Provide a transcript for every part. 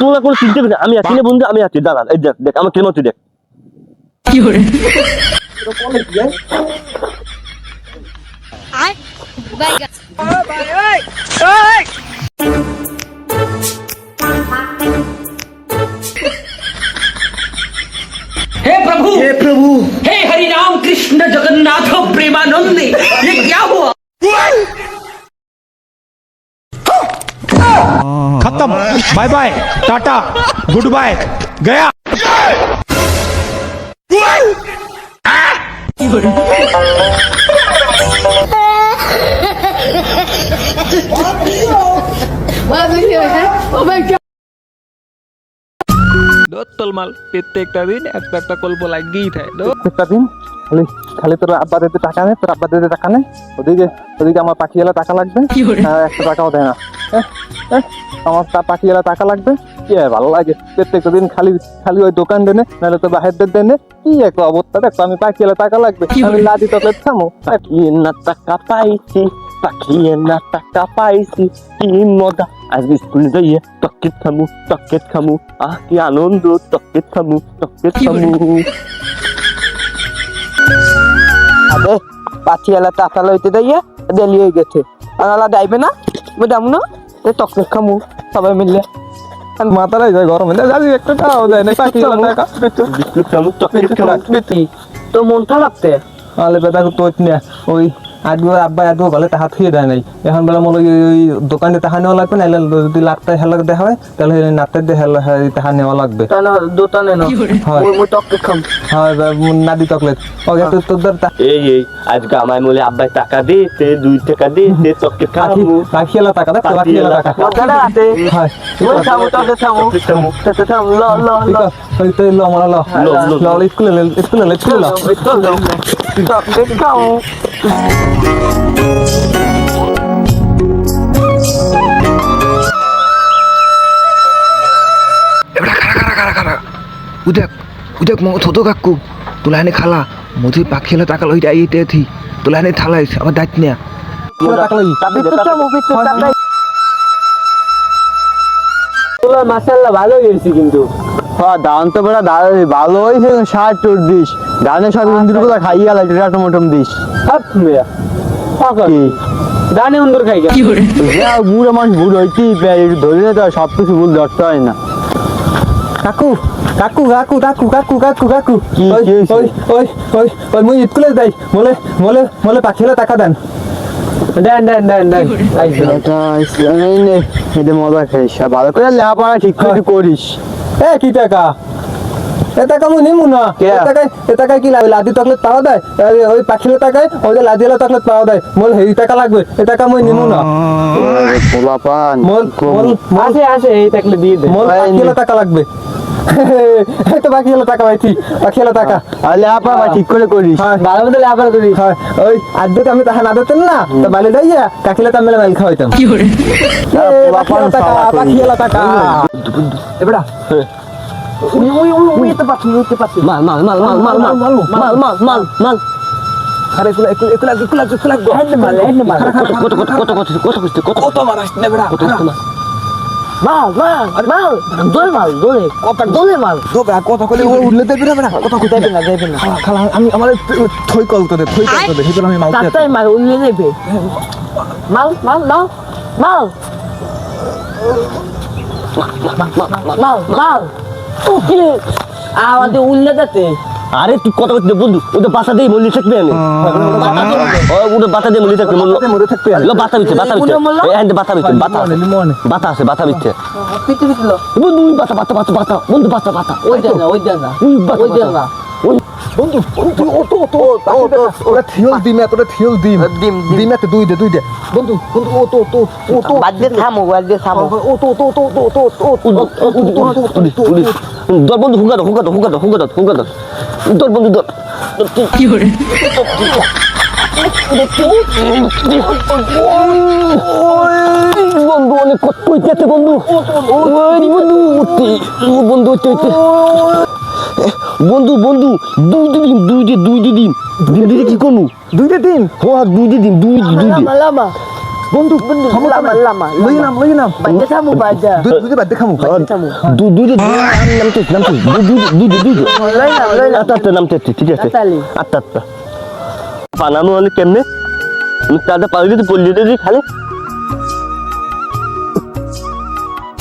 তোরা কোনো চিনতে আমি আছি না বন্ধু আমি আছি দাঁড়ান এই দেখ দেখ আমার কেমন তুই खत्म bye bye tata good bye गया তোলমাল প্রত্যেকটা দিন একটা একটা গল্প লাগিয়েই থাকে ধুর। একটা দিন খালি খালি তোর আব্বা দিতে টাকা নেই তোর আব্বা দিতে টাকা নেই। ওদিকে ওদিকে আমার পাখি এলা টাকা লাগবে। একটা টাকাও দেয় না। আমার তা পাখি এলা টাকা লাগবে। কি ভালো লাগে? প্রত্যেকটা দিন খালি খালি ওই দোকান দেনে নাহলে তো বাহিরদের দেনে। কি একটা অবস্থা? দেখো আমি পাখি এলা টাকা লাগবে। আমি লাদি খামো পাখি না টাকা পাইছি পাখি না টাকা পাইছি কি মজা। আজকে স্কুলে যাইয়ে টকেট খামু টকেট খামু আহ কি আনন্দ টকেট খামু টকেট খামু আবে পাথিয়ালা টাকা লইতে দাইয়া দেলি হয়ে গেছে। আনালা যাইবে না? আমি যাব না? তকলে খামু সবাই মিললে মাথারাই যায় গরমে। যাবি একটা টাকাও দেয় না পাথিয়ালা টাকা। তো মন খারাপ তে আলে বেটা তো ওই আগে আব্বা আগে গলে তাহা থুয়ে দেয় নাই। এখন বলে মনে দোকানে তাহা নেওয়া লাগবে না যদি লাটটা হেলাক দেওয়া হয় তাহলে নাটটা দিয়ে তাহা নেওয়া লাগবে। দোকানে না দি টকলেট তোদের এই এই আজকে আমায় বলে আব্বাই টাকা দে তে দুই টাকা দে তে টকলেট টাকা দে রাখিয়ালা টাকা। হ্যাঁ। থামো ল ল ল। ওই ল ল ল। ল স্কুলে স্কুলে উদেক উদেক মো ছোট কাকু। তুলাইনে খালা মধু পাখি হলে টাকা লইতে আই এতে থি তুলাইনে থালাইস আমার দায়িত্ব নিয়া। তোলা মাসাল্লা ভালো গেছি কিন্তু। হ্যাঁ ধান তো বেটা ভালো হয়েছে তোর দিস। ধানের সাথে ইন্দুর কথা খাইয়া লাগে টমটম দিস। উন্দর খাই বুড়ো মানুষ বুড়ো হইতেই পারে ধরে নিতে হয় সব কিছু ভুল ধরতে হয় না। কাকু কাকু কাকু কাকু কাকু কাকু কাকু। ওই ওই ওই ওই ওই মুই যাই। পাখিলে টাকা দেন। দেন দেন দেন দেন। এটা এই নে এটা মজা খাইস। ভালো করে লেখাপড়া ঠিক করে করিস। এ কি টাকা? এ টাকা মুই নিমু না? এ টাকায় এ কি লাগে লাদি তকলে পাওয়া দেয় ওই পাখিলে টাকায় ওই যে লাদিলা তকলে পাওয়া দেয় মোল হেই টাকা লাগবে। এ টাকা মুই নিমু না। পোলাপান মোল মোল মোল আসে আসে এই থাকলে দিয়ে দে। মোল পাখিলে টাকা লাগবে। এই তো বাকি হলো টাকা পাইছি বাকি হলো টাকা আর লেখাপড়া ঠিক করে করিস ভালো মতো লেবার করি ওই তো আমি তাহা না দিতেন না তো বাইরে যাইয়া কাকিলে তো মেলে মাইল খাওয়াইতাম এ, পাখিলা টাকা পাখিলা টাকা এবড়া উই উই উই উই তো পাচ্ছি উই তো পাচ্ছি মাল মাল মাল মাল মাল মাল মাল মাল মাল মাল মাল আরে এগুলা এগুলা এগুলা এগুলা এগুলা হেড মাল হেড মাল কত কত কত কত কত কত কত কত মারাস না বেড়া কত কত মাল মাল মাল দোলে মাল দোলে দোলে মাল। তো বেড়া কত কলে ও উঠলে দেবে না কত কত দেবে না দেবে না। খালা আমি আমার থই কল করে থই কল করে হিতল আমি মাল উল্লে দেবে মাল মাল মাল মাল মাল। মাল আমাদের উল্লে দিতে আরে তুই কত করছিস বন্ধু ওটা বাসা দিয়ে মল্লি থাকবে আমি ও ওটা বাতা দিয়ে মল্লি থাকবে মল্লি বাতা বিচ্ছে বাতা বিচ্ছে হ্যান্ডে বাতা বিচ্ছে বাতা আছে বাতা আছে বাতা বিচ্ছে বন্ধু ওই বাতা বাতা বাতা বাতা বন্ধু বাতা বাতা ওই জায়গা ওই জায়গা ওই ওই জায়গা ওই বন্ধু বন্ধু ও তো তো ওরা দিম দিম দিম, দিম দুই দে দুই দে বন্ধু বন্ধু ও তো তো ও তো বাদ থামো ও তো তো তো তো তো তো দর বন্ধু হুঙ্গা হুঙ্গা হুঙ্গা হুঙ্গা হুঙ্গা দর বন্ধু দর। কি করে? বন্ধু অনেক কত কইতে বন্ধু। বন্ধু বন্ধু বন্ধু বন্ধু দুই দিন দুই দিন দুই দিন। কি করব দুইটা দিন? হ্যাঁ দুই দিন দুই দুই দিন। বন্ধু বন্ধু খামু লামা লামা লই নাম লই নাম। বাইদে খামু বাইদে দুধ দুধ বাইদে খামু বাইদে খামু। দুধ দুধ নাম তো নাম তো দুধ দুধ দুধ লই নাম। লই নাম আত্তা নাম। তো ঠিক আছে। আত্তা আত্তা পানামু অনেক কেমনে? তাদের পারলি তো বললি তো খালে।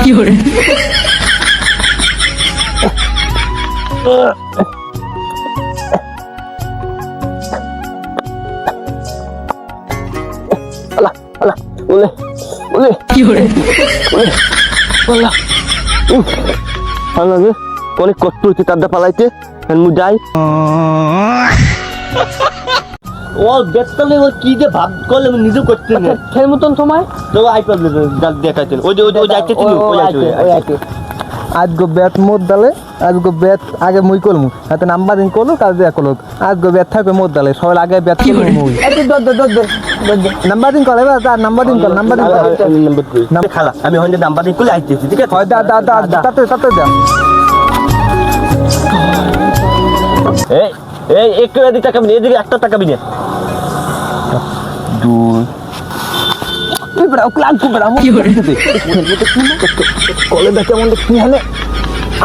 কি হরে আল্লাহ অনেক কষ্ট হচ্ছে তাদের পালাইতে মু যাই। ও দেখতালে ও কি যে ভাব করলে আমি নিজেও করতে না। ফের মতন তোমায়? তো আইপ্যাড দেখাইতেন ওই যে ওই যে ওই যাইতে ছিল ওই যাইতে ওই যাইতে আজ গো ব্যাট মোদ দালে আজ গো ব্যাট আগে মুই করমু। হাতে নাম্বার দিন করল কাজ দেয়া করল আজ গো ব্যাট থাকবে মোদ দালে সবাই আগে ব্যাট করব মুই। দর দর দর নাম্বার দিন কর এবার তার নাম্বার দিন কর নাম্বার দিন কর নাম্বার খালা আমি হন্ডে নাম্বার দিয়ে খুলে আইতেছি ঠিক আছে হয় দা দা দা তাতে তাতে দা এই এই একটু এদিকে টাকা বিনে এদিকে একটা টাকা বিনে দুই তুই বড় ক্লাস কু বড় কি কলে মন কি হলে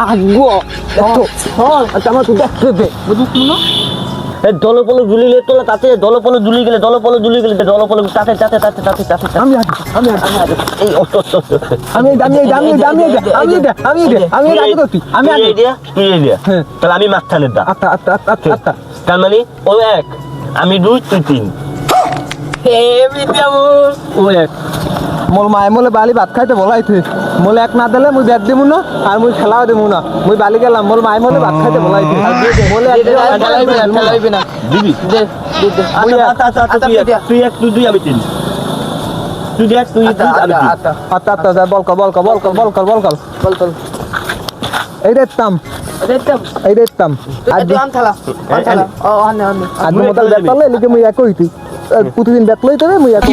আগো দেখো হল আমার দেখতে দে বুঝছিস না দলপল জুলিলে তোলা তাতে দলপল জুলি গেলে দলপল গেলে দলপল তাতে তাতে তাতে তাতে তাতে আমি আছি আমি এই আমি আমি আমি আমি আমি আমি আমি আমি আমি তুই হ্যাঁ। তাহলে আমি মাঝখানের দা আচ্ছা আচ্ছা আচ্ছা আচ্ছা তার মানে ও এক আমি দুই তুই তিন হে ও এক মোর মায়ে মোলে বালি ভাত খাইতে বলাইছে। মোলে এক না দিলে মুই ব্যাট দিমু না আর মুই খেলাও দিমু না। মুই বালি গেলাম মোর মায়ে মোলে ভাত খাইতে বলাইছে। মোলে খেলাইবে না দিবি দে দে দে। আচ্ছা আচ্ছা আচ্ছা তুই এক তুই দুই আমি তিন। তুই এক তুই আমি আচ্ছা আচ্ছা। বল কর বল কর বল কর বল কর বল কর বল। বল এই দেখতাম দেখতাম এই দেখতাম আজ তুই আন থালা। থালা ও আনে আনে। আজ মোতাল ব্যাট পারলে লিখে মুই এক হইতি। প্রতিদিন ব্যাট মুই এক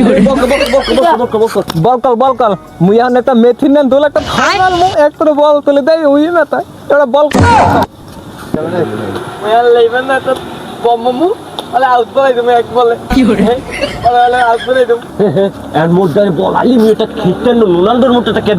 একটা মেথিন নেন দোল একটা ফাইনাল মু এক করে বল তুলে দেই ওই না তাই এটা বল কর মেল লইবেন না তো বমমু আলে আউট বলাই তুমি এক বলে। কি আউট বলাই তুমি এর মধ্যে বল আলি আমি এটা রোনাল্ডোর মতো এটা কেট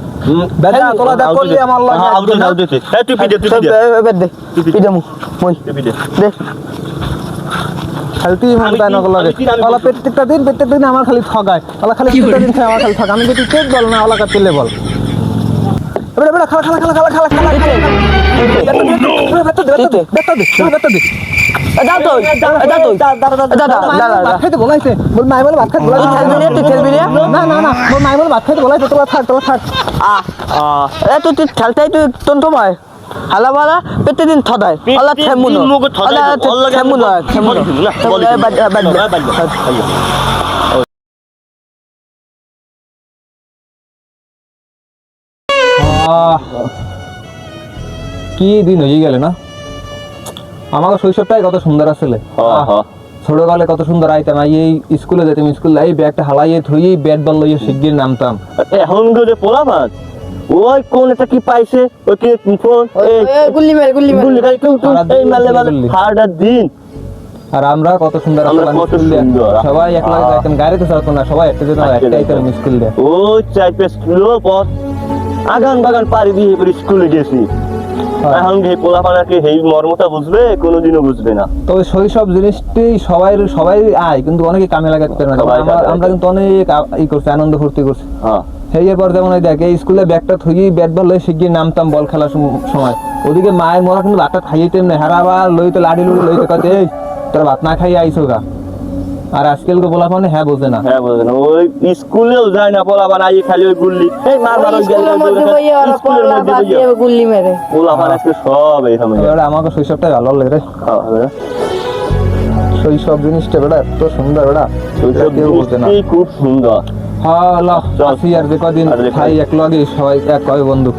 আমার হ্যাঁ? খালি তুই মন তাই নকল লাগে দিন প্রত্যেকটা দিন আমার খালি ঠগায়। ওলা খালি প্রত্যেকটা দিন আমার খালি ঠগায়। আমি যদি বল না ওলা কাটলে বল। এবারে এবারে খালা খালা খালা খালা। কি দিন হয়ে গেলে না আমার শৈশবটাই কত সুন্দর আসলে ছোটকালে কত সুন্দর আইতাম আই এই স্কুলে যেতাম স্কুলে এই ব্যাগটা হালাইয়ে থুই ব্যাট বল লইয়ে শিগগির নামতাম এখন করে পোলা মাছ ওই কোন একটা কি পাইছে ওই কি ফোন গুল্লি মেরে গুল্লি মেরে গুলি গাই টুং টুং এই মারলে গুলি। হার্ডার দিন আর আমরা কত সুন্দর আমরা কত স্কুল সুন্দর। সবাই একলা। যাইতাম গাড়িতে চলতো না সবাই একটা যেতাম আচ্ছা। করতাম স্কুল দিয়ে ও চাই পেস কিলো পথ আগান বাগান পাড়ি দিয়ে এবার স্কুলে গেছি এখন এই এই মর্মটা বুঝবে? কোনোদিনও বুঝবে না। তো ওই শৈশব জিনিসটি সবাই সবাই আয় কিন্তু অনেকে কামে লাগাতে পারে না। আমরা- কিন্তু অনেক ই করছি আনন্দ ফুর্তি করছি। হ্যাঁ। সেই এর পর যেমন দেখ এই স্কুলে ব্যাগটা থুই ব্যাট বল লই শিগগির নামতাম বল খেলার সম- সময়। ওদিকে মায়ের মরা কিন্তু ভাতটা খাইয়ে না হারাবার লইতে লাড়ি লুড়ি লইতে কাতে এই তোর ভাত না খাইয়ে আইসো গা। আর আজকাল কে বলা মানে হ্যাঁ বোঝে না। হ্যাঁ বুঝলেন ওই স্কুলেও যায় না পোলা পানা আই খালি ওই গুল্লি। এই মার মার ওই গেল স্কুলের মধ্যে গুল্লি মেরে। পোলা পানা আজকে সব এই সময়। এবারে আমাকে শৈশবটাই ভালো লাগে রে। শৈশব জিনিসটা বেটা এত সুন্দর বেটা ওইসব কেউ বোঝে না। খুব সুন্দর। হ্যাঁ ল আসি আর যে কদিন যে এক লগে সবাই এক হয় বন্ধু।